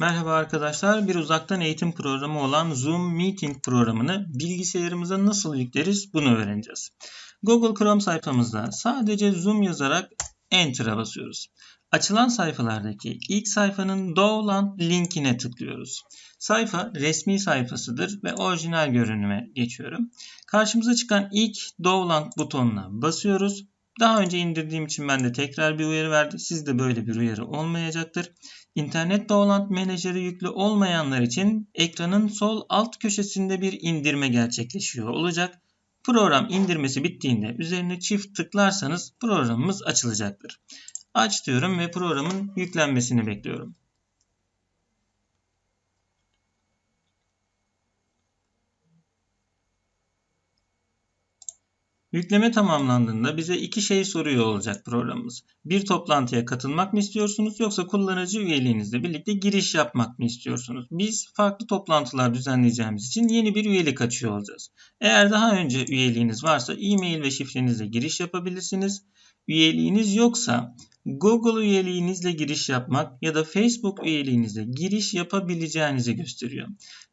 Merhaba arkadaşlar. Bir uzaktan eğitim programı olan Zoom Meeting programını bilgisayarımıza nasıl yükleriz bunu öğreneceğiz. Google Chrome sayfamızda sadece Zoom yazarak Enter'a basıyoruz. Açılan sayfalardaki ilk sayfanın Download linkine tıklıyoruz. Sayfa resmi sayfasıdır ve orijinal görünüme geçiyorum. Karşımıza çıkan ilk Download butonuna basıyoruz. Daha önce indirdiğim için ben de tekrar bir uyarı verdi. Sizde böyle bir uyarı olmayacaktır. İnternet bağlantı menajeri yüklü olmayanlar için ekranın sol alt köşesinde bir indirme gerçekleşiyor olacak. Program indirmesi bittiğinde üzerine çift tıklarsanız programımız açılacaktır. Aç diyorum ve programın yüklenmesini bekliyorum. Yükleme tamamlandığında bize iki şey soruyor olacak programımız. Bir toplantıya katılmak mı istiyorsunuz yoksa kullanıcı üyeliğinizle birlikte giriş yapmak mı istiyorsunuz? Biz farklı toplantılar düzenleyeceğimiz için yeni bir üyelik açıyor olacağız. Eğer daha önce üyeliğiniz varsa e-mail ve şifrenizle giriş yapabilirsiniz. Üyeliğiniz yoksa Google üyeliğinizle giriş yapmak ya da Facebook üyeliğinizle giriş yapabileceğinizi gösteriyor.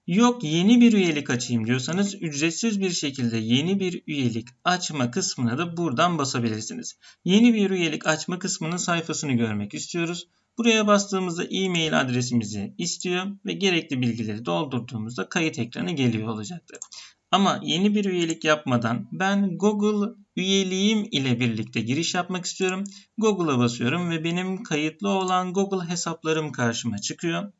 Yok yeni bir üyelik açayım diyorsanız ücretsiz bir şekilde yeni bir üyelik açma kısmına da buradan basabilirsiniz. Yeni bir üyelik açma kısmının sayfasını görmek istiyoruz. Buraya bastığımızda e-mail adresimizi istiyor ve gerekli bilgileri doldurduğumuzda kayıt ekranı geliyor olacaktır. Ama yeni bir üyelik yapmadan ben Google üyeliğim ile birlikte giriş yapmak istiyorum. Google'a basıyorum ve benim kayıtlı olan Google hesaplarım karşıma çıkıyor.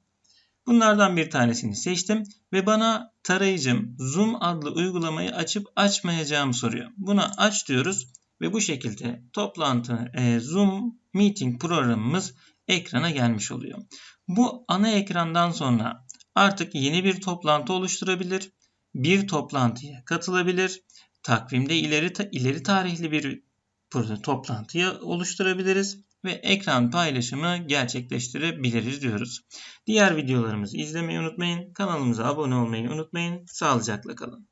Bunlardan bir tanesini seçtim ve bana tarayıcım Zoom adlı uygulamayı açıp açmayacağımı soruyor. Buna aç diyoruz ve bu şekilde toplantı e, Zoom Meeting programımız ekrana gelmiş oluyor. Bu ana ekrandan sonra artık yeni bir toplantı oluşturabilir, bir toplantıya katılabilir, takvimde ileri ileri tarihli bir toplantıya oluşturabiliriz ve ekran paylaşımı gerçekleştirebiliriz diyoruz. Diğer videolarımızı izlemeyi unutmayın. Kanalımıza abone olmayı unutmayın. Sağlıcakla kalın.